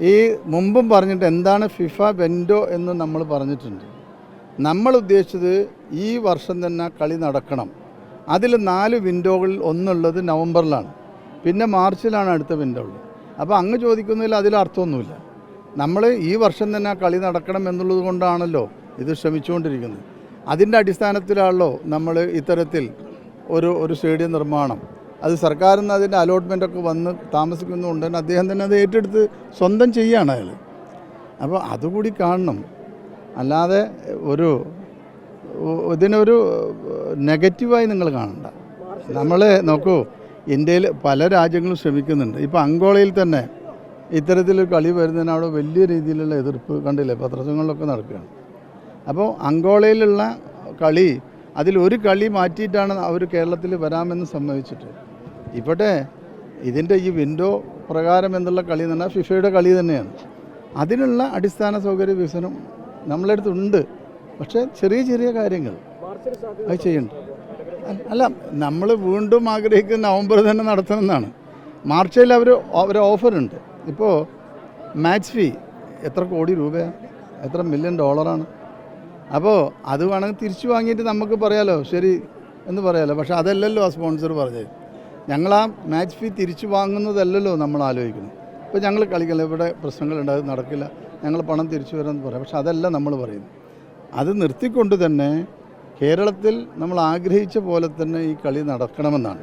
ഈ മുമ്പും പറഞ്ഞിട്ട് എന്താണ് ഫിഫ വെൻഡോ എന്ന് നമ്മൾ പറഞ്ഞിട്ടുണ്ട്. നമ്മൾ ഉദ്ദേശിച്ചത് ഈ വർഷം തന്നെ കളി നടക്കണം. അതിൽ നാല് വിൻഡോകളിൽ ഒന്നുള്ളത് നവംബറിലാണ്. പിന്നെ മാർച്ചിലാണ് അടുത്ത വിൻഡോ ഉള്ളത് അപ്പോൾ അങ്ങ് ചോദിക്കുന്നതിൽ അതിൽ അർത്ഥമൊന്നുമില്ല. നമ്മൾ ഈ വർഷം തന്നെ കളി നടക്കണം എന്നുള്ളത് കൊണ്ടാണല്ലോ ഇത് ശ്രമിച്ചുകൊണ്ടിരിക്കുന്നത്. അതിന്റെ അടിസ്ഥാനത്തിലാണല്ലോ നമ്മൾ ഇത്തരത്തിൽ ഒരു ഒരു സ്റ്റേഡിയം നിർമ്മാണം. അത് സർക്കാരിൽ നിന്ന് അതിന്റെ അലോട്ട്മെന്റൊക്കെ വന്ന് താമസിക്കുന്നുണ്ട് അദ്ദേഹം തന്നെ അത് ഏറ്റെടുത്ത് സ്വന്തം ചെയ്യുകയാണ് അയാൾ. അപ്പോൾ അതുകൂടി കാണണം. അല്ലാതെ ഒരു ഇതിനൊരു നെഗറ്റീവായി നിങ്ങൾ കാണണ്ട. നമ്മൾ നോക്കൂ ഇന്ത്യയിൽ പല രാജ്യങ്ങളും ശ്രമിക്കുന്നുണ്ട്. ഇപ്പോൾ അങ്കോളയിൽ തന്നെ ഇത്തരത്തിലൊരു കളി വരുന്നതിന് അവിടെ വലിയ രീതിയിലുള്ള എതിർപ്പ് കണ്ടില്ലേ? പത്രങ്ങളിലൊക്കെ നടക്കുകയാണ്. അപ്പോൾ അങ്കോളയിലുള്ള കളി അതിൽ ഒരു കളി മാറ്റിയിട്ടാണ് അവർ കേരളത്തിൽ വരാമെന്ന് സമ്മതിച്ചിട്ട്. ഇവിടെ ഇതിന്റെ ഈ വിൻഡോ പ്രകാരം എന്നുള്ള കളി എന്ന് പറഞ്ഞാൽ ഫിഫയുടെ കളി തന്നെയാണ്. അതിനുള്ള അടിസ്ഥാന സൗകര്യ വികസനം നമ്മളെ അടുത്തുണ്ട് പക്ഷേ ചെറിയ ചെറിയ കാര്യങ്ങൾ അത് ചെയ്യണ്ട അല്ല നമ്മൾ വീണ്ടും ആഗ്രഹിക്കുന്ന നവംബർ തന്നെ നടത്തണമെന്നാണ് മാർച്ചിൽ അവർ ഒരു ഓഫറുണ്ട് ഇപ്പോൾ മാച്ച് ഫീ എത്ര കോടി രൂപയാണ് എത്ര മില്യൺ ഡോളറാണ് അപ്പോൾ അത് വേണമെങ്കിൽ തിരിച്ചു വാങ്ങിയിട്ട് നമുക്ക് പറയാലോ? ശരി എന്ന് പറയാലോ? പക്ഷേ അതല്ലല്ലോ ആ സ്പോൺസർ പറഞ്ഞത്. ഞങ്ങൾ ആ മാച്ച് ഫീ തിരിച്ചു വാങ്ങുന്നതല്ലല്ലോ നമ്മൾ ആലോചിക്കുന്നത്. ഇപ്പോൾ ഞങ്ങൾ കളിക്കില്ല? ഇവിടെ പ്രശ്നങ്ങൾ അത് നടക്കില്ല. ഞങ്ങൾ പണം തിരിച്ചു വരാമെന്ന് പറയാം. പക്ഷെ അതല്ല നമ്മൾ പറയുന്നത്. അത് നിർത്തിക്കൊണ്ട് തന്നെ കേരളത്തിൽ നമ്മൾ ആഗ്രഹിച്ച പോലെ തന്നെ ഈ കളി നടക്കണമെന്നാണ്.